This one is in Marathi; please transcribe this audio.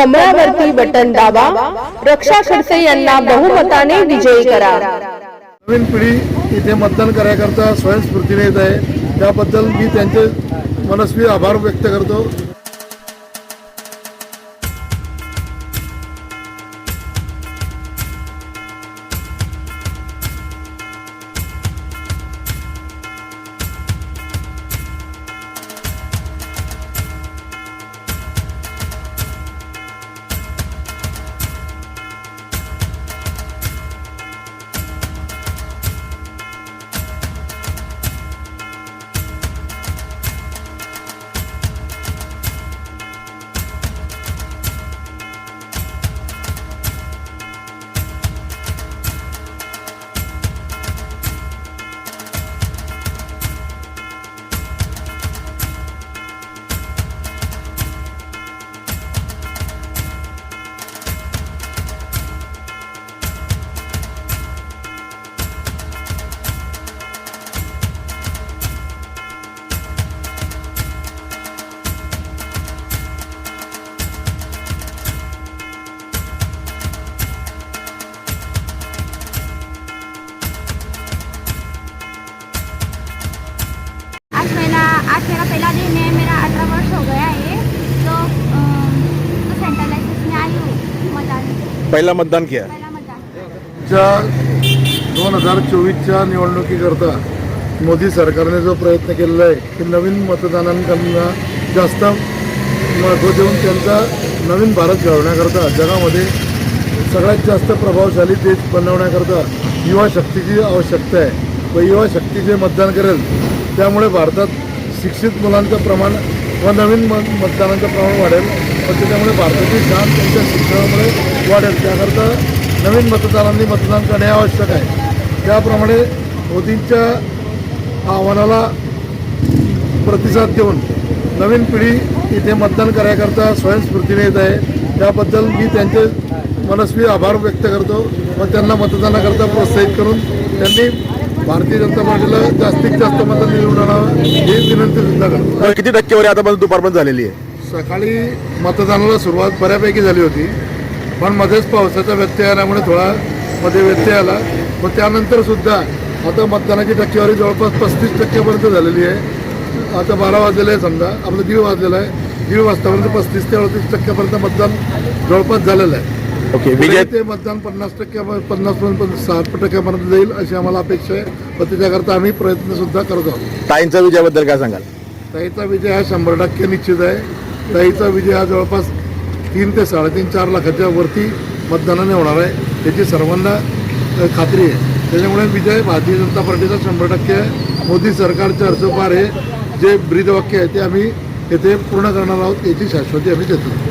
कमळावरती बटन दाबा. रक्षा खडसे यांना बहुमताने विजयी करा. नवीन पिढी इथे मतदान करायकरता स्वयंस्फूर्तीने येत आहे. त्याबद्दल मी त्यांचे मनस्वी आभार व्यक्त करतो. पहिला मतदान किया च्या दोन हजार चोवीसच्या निवडणुकीकरता मोदी सरकारने जो प्रयत्न केलेला आहे की नवीन मतदानांकडून जास्त महत्त्व देऊन त्यांचा नवीन भारत घडवण्याकरता जगामध्ये सगळ्यात जास्त प्रभावशाली देश बनवण्याकरता युवा शक्तीची आवश्यकता आहे. व युवा शक्ती जे मतदान करेल त्यामुळे भारतात शिक्षित मुलांचं प्रमाण व नवीन मत मतदानाचं प्रमाण वाढेल व त्याच्यामुळे भारताची शान त्यांच्या शिक्षणामुळे वाढेल. त्याकरता नवीन मतदारांनी मतदान करणे आवश्यक आहे. त्याप्रमाणे मोदींच्या आव्हानाला प्रतिसाद देऊन नवीन पिढी इथे मतदान करायकरता स्वयंस्फूर्तीने येत आहे. त्याबद्दल मी त्यांचे मनस्वी आभार व्यक्त करतो व त्यांना मतदानाकरता प्रोत्साहित करून त्यांनी भारतीय जनता पार्टीला जास्तीत जास्त मतदान निवडून आणावं ही विनंती सुद्धा करतो. किती टक्केवारी आतापर्यंत दुपारपर्यंत झालेली आहे? सकाळी मतदानाला सुरुवात बऱ्यापैकी झाली होती. पण मध्येच पावसाचा व्यत्यय आल्यामुळे थोडा मध्ये व्यत्यय आला. व त्यानंतर सुद्धा आता मतदानाची टक्केवारी जवळपास पस्तीस टक्क्यापर्यंत झालेली आहे. आता बारा वाजलेलं आहे समजा. आपलं दीड वाजलेलं आहे. दीड वाजतापर्यंत पस्तीस ते अडतीस टक्क्यापर्यंत मतदान जवळपास झालेलं आहे. ओके विजय ते मतदान पन्नास टक्क्या पन्नास पर्यंत साठ टक्क्यापर्यंत जाईल अशी आम्हाला अपेक्षा आहे. व त्याच्याकरता आम्ही प्रयत्न सुद्धा करत आहोत. ताईंच्या विजयाबद्दल काय सांगाल? ताईचा विजय हा शंभर टक्के निश्चित आहे. ताईचा विजय हा जवळपास तीन ते साडेतीन चार लाखाच्या वरती मतदानाने होणार आहे. याची सर्वांना खात्री आहे. त्याच्यामुळे विजय भारतीय जनता पार्टीचा शंभर टक्के आहे. मोदी सरकारचे अर्जपार हे जे ब्रीदवाक्य आहे ते आम्ही येथे पूर्ण करणार आहोत याची शाश्वती आम्ही देतो.